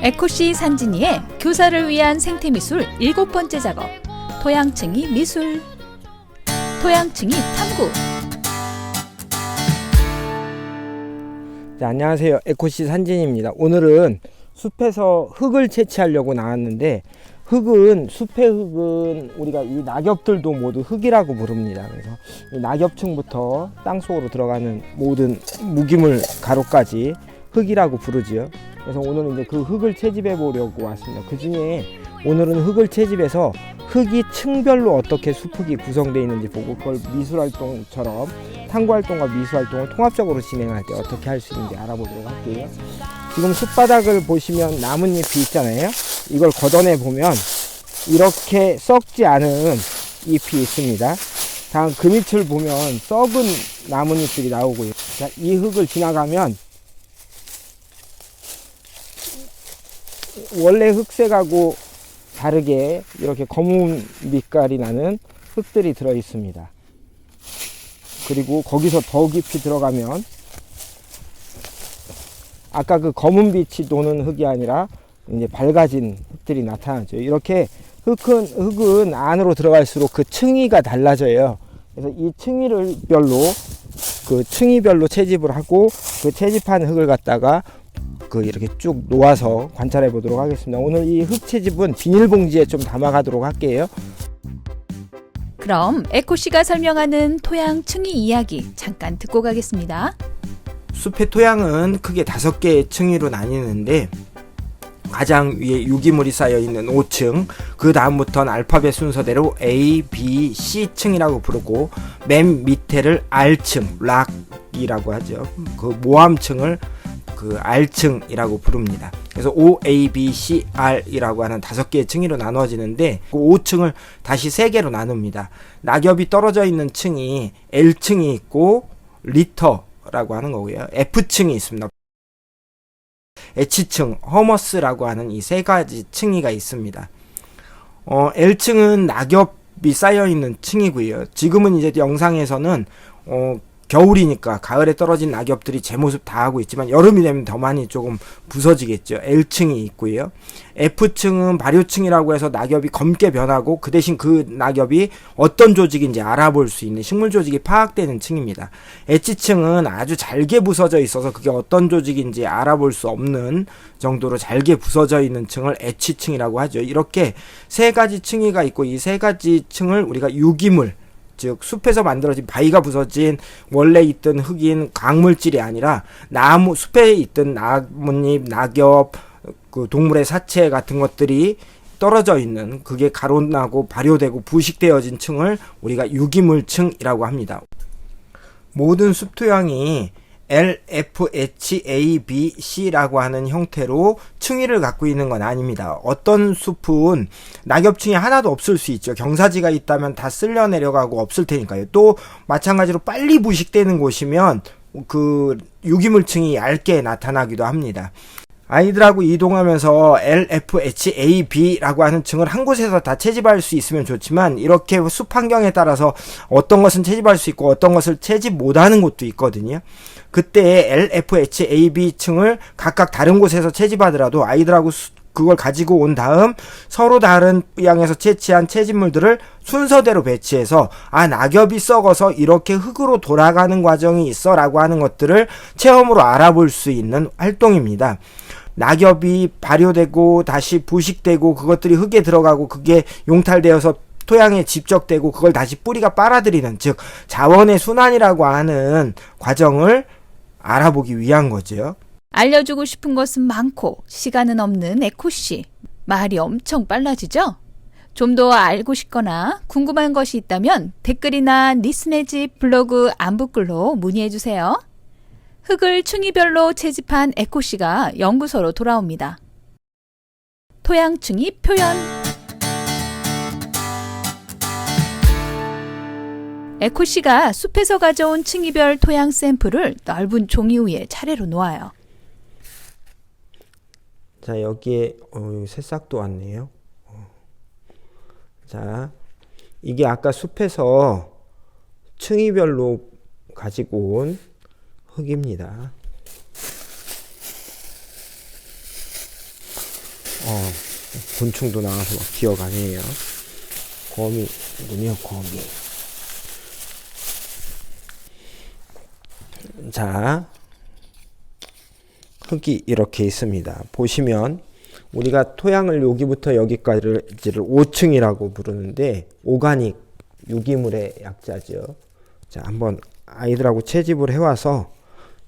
에코시 산진이의 교사를 위한 생태미술 일곱 번째 작업 토양층이 미술 토양층이 탐구 네, 안녕하세요. 에코시 산진입니다. 오늘은 숲에서 흙을 채취하려고 나왔는데 흙은 숲의 흙은 우리가 이 낙엽들도 모두 흙이라고 부릅니다. 그래서 이 낙엽층부터 땅 속으로 들어가는 모든 무기물 가루까지 흙이라고 부르지요. 그래서 오늘은 이제 그 흙을 채집해 보려고 왔습니다. 그 중에 오늘은 흙을 채집해서 흙이 층별로 어떻게 숲흙이 구성되어 있는지 보고 그걸 미술 활동처럼 탐구 활동과 미술 활동을 통합적으로 진행할 때 어떻게 할 수 있는지 알아보도록 할게요. 지금 숲바닥을 보시면 나뭇잎이 있잖아요. 이걸 걷어내 보면 이렇게 썩지 않은 잎이 있습니다. 다음 그 밑을 보면 썩은 나뭇잎들이 나오고요. 자, 이 흙을 지나가면 원래 흙색하고 다르게 이렇게 검은 빛깔이 나는 흙들이 들어 있습니다. 그리고 거기서 더 깊이 들어가면 아까 그 검은 빛이 도는 흙이 아니라 이제 밝아진 흙들이 나타나죠. 이렇게 흙은, 흙은 안으로 들어갈수록 그 층위가 달라져요. 그래서 이 층위를 별로 그 층위별로 채집을 하고 그 채집한 흙을 갖다가 그 이렇게 쭉 놓아서 관찰해 보도록 하겠습니다. 오늘 이 흙 채집은 비닐봉지에 좀 담아가도록 할게요. 그럼 에코시가 설명하는 토양층이 이야기 잠깐 듣고 가겠습니다. 숲의 토양은 크게 다섯 개의 층위로 나뉘는데 가장 위에 유기물이 쌓여 있는 5층, 그 다음부터는 알파벳 순서대로 A, B, C 층이라고 부르고 맨 밑에를 R층, 락이라고 하죠. 그 모함층을 그 R층이라고 부릅니다. 그래서 O, A, B, C, R이라고 하는 다섯 개의 층위로 나누어지는데 그 5층을 다시 세 개로 나눕니다. 낙엽이 떨어져 있는 층이 L층이 있고 리터라고 하는 거고요. F층이 있습니다. H층, 허머스라고 하는 이 세 가지 층위가 있습니다. 어, L층은 낙엽이 쌓여 있는 층이고요. 지금은 이제 영상에서는 어, 겨울이니까 가을에 떨어진 낙엽들이 제 모습 다 하고 있지만 여름이 되면 더 많이 조금 부서지겠죠. L층이 있고요. F층은 발효층이라고 해서 낙엽이 검게 변하고 그 대신 그 낙엽이 어떤 조직인지 알아볼 수 있는 식물 조직이 파악되는 층입니다. H층은 아주 잘게 부서져 있어서 그게 어떤 조직인지 알아볼 수 없는 정도로 잘게 부서져 있는 층을 H층이라고 하죠. 이렇게 세 가지 층이가 있고 이 세 가지 층을 우리가 유기물 즉 숲에서 만들어진 바위가 부서진 원래 있던 흙인 광물질이 아니라 나무 숲에 있던 나뭇잎, 낙엽, 그 동물의 사체 같은 것들이 떨어져 있는 그게 가로나고 발효되고 부식되어진 층을 우리가 유기물층이라고 합니다. 모든 숲 토양이 L, F, H, A, B, C라고 하는 형태로 층위를 갖고 있는 건 아닙니다. 어떤 숲은 낙엽층이 하나도 없을 수 있죠. 경사지가 있다면 다 쓸려 내려가고 없을 테니까요. 또 마찬가지로 빨리 부식되는 곳이면 그 유기물층이 얇게 나타나기도 합니다. 아이들하고 이동하면서 L, F, H, A, B라고 하는 층을 한 곳에서 다 채집할 수 있으면 좋지만 이렇게 숲 환경에 따라서 어떤 것은 채집할 수 있고 어떤 것을 채집 못하는 곳도 있거든요. 그때 L, F, H, A, B 층을 각각 다른 곳에서 채집하더라도 아이들하고 수, 그걸 가지고 온 다음 서로 다른 양에서 채취한 채집물들을 순서대로 배치해서 아 낙엽이 썩어서 이렇게 흙으로 돌아가는 과정이 있어라고 하는 것들을 체험으로 알아볼 수 있는 활동입니다. 낙엽이 발효되고 다시 부식되고 그것들이 흙에 들어가고 그게 용탈되어서 토양에 집적되고 그걸 다시 뿌리가 빨아들이는 즉 자원의 순환이라고 하는 과정을 알아보기 위한 거죠. 알려주고 싶은 것은 많고 시간은 없는 에코씨. 말이 엄청 빨라지죠? 좀 더 알고 싶거나 궁금한 것이 있다면 댓글이나 니스네지 블로그 안부글로 문의해주세요. 흙을 층위별로 채집한 에코씨가 연구소로 돌아옵니다. 토양층이 표현 에코씨가 숲에서 가져온 층위별 토양 샘플을 넓은 종이 위에 차례로 놓아요. 자 여기에 어, 새싹도 왔네요. 어. 자 이게 아까 숲에서 층위별로 가지고 온 흙입니다. 어, 곤충도 나와서 막 기어가네요. 거미군요, 거미. 자, 흙이 이렇게 있습니다. 보시면 우리가 토양을 여기부터 여기까지를 5층이라고 부르는데 오가닉 유기물의 약자죠. 자, 한번 아이들하고 채집을 해와서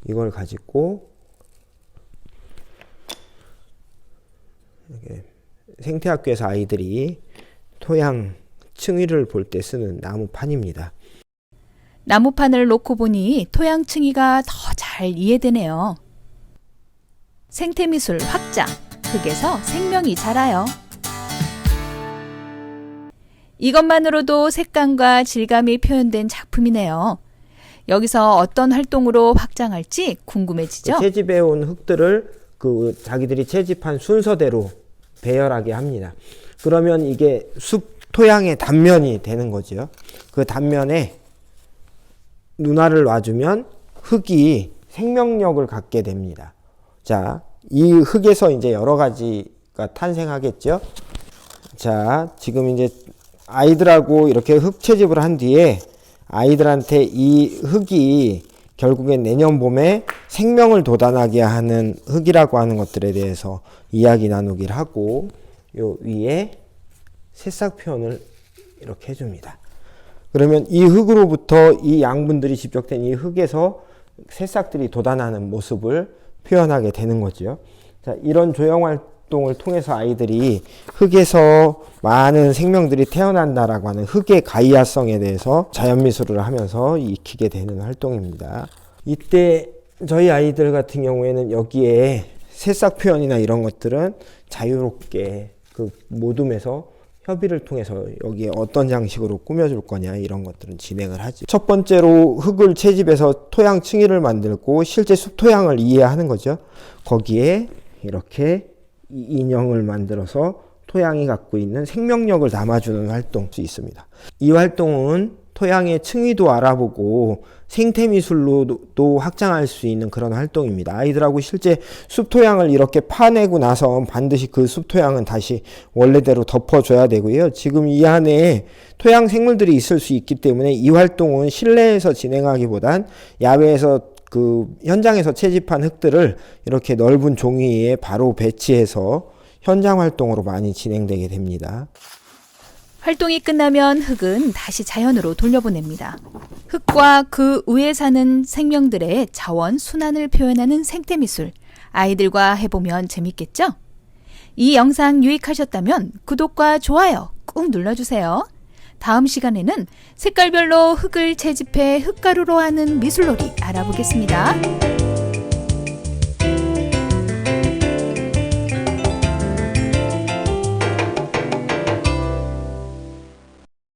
이걸 가지고 생태학교에서 아이들이 토양 층위를 볼 때 쓰는 나무판입니다. 나무판을 놓고 보니 토양 층위가 더 잘 이해되네요. 생태미술 확장, 흙에서 생명이 자라요. 이것만으로도 색감과 질감이 표현된 작품이네요. 여기서 어떤 활동으로 확장할지 궁금해지죠? 그 채집해 온 흙들을 그 자기들이 채집한 순서대로 배열하게 합니다. 그러면 이게 숲 토양의 단면이 되는 거죠. 그 단면에 눈알을 놔주면 흙이 생명력을 갖게 됩니다. 자, 이 흙에서 이제 여러 가지가 탄생하겠죠. 자, 지금 이제 아이들하고 이렇게 흙 채집을 한 뒤에 아이들한테 이 흙이 결국엔 내년 봄에 생명을 돋아나게 하는 흙이라고 하는 것들에 대해서 이야기 나누기를 하고 요 위에 새싹 표현을 이렇게 해줍니다. 그러면 이 흙으로부터 이 양분들이 집적된 이 흙에서 새싹들이 돋아나는 모습을 표현하게 되는 거죠. 자, 이런 조형 활동을 통해서 아이들이 흙에서 많은 생명들이 태어난다라고 하는 흙의 가이아성에 대해서 자연미술을 하면서 익히게 되는 활동입니다. 이때 저희 아이들 같은 경우에는 여기에 새싹 표현이나 이런 것들은 자유롭게 그 모둠에서 협의를 통해서 여기에 어떤 장식으로 꾸며줄 거냐 이런 것들은 진행을 하지. 첫 번째로 흙을 채집해서 토양 층위를 만들고 실제 숲 토양을 이해하는 거죠. 거기에 이렇게 이 인형을 만들어서 토양이 갖고 있는 생명력을 담아주는 활동이 있습니다. 이 활동은 토양의 층위도 알아보고 생태미술로도 확장할 수 있는 그런 활동입니다. 아이들하고 실제 숲토양을 이렇게 파내고 나서 반드시 그 숲토양은 다시 원래대로 덮어줘야 되고요. 지금 이 안에 토양 생물들이 있을 수 있기 때문에 이 활동은 실내에서 진행하기보단 야외에서 그 현장에서 채집한 흙들을 이렇게 넓은 종이 위에 바로 배치해서 현장 활동으로 많이 진행되게 됩니다. 활동이 끝나면 흙은 다시 자연으로 돌려보냅니다. 흙과 그 위에 사는 생명들의 자원 순환을 표현하는 생태 미술. 아이들과 해보면 재밌겠죠? 이 영상 유익하셨다면 구독과 좋아요 꾹 눌러주세요. 다음 시간에는 색깔별로 흙을 채집해 흙가루로 하는 미술놀이 알아보겠습니다.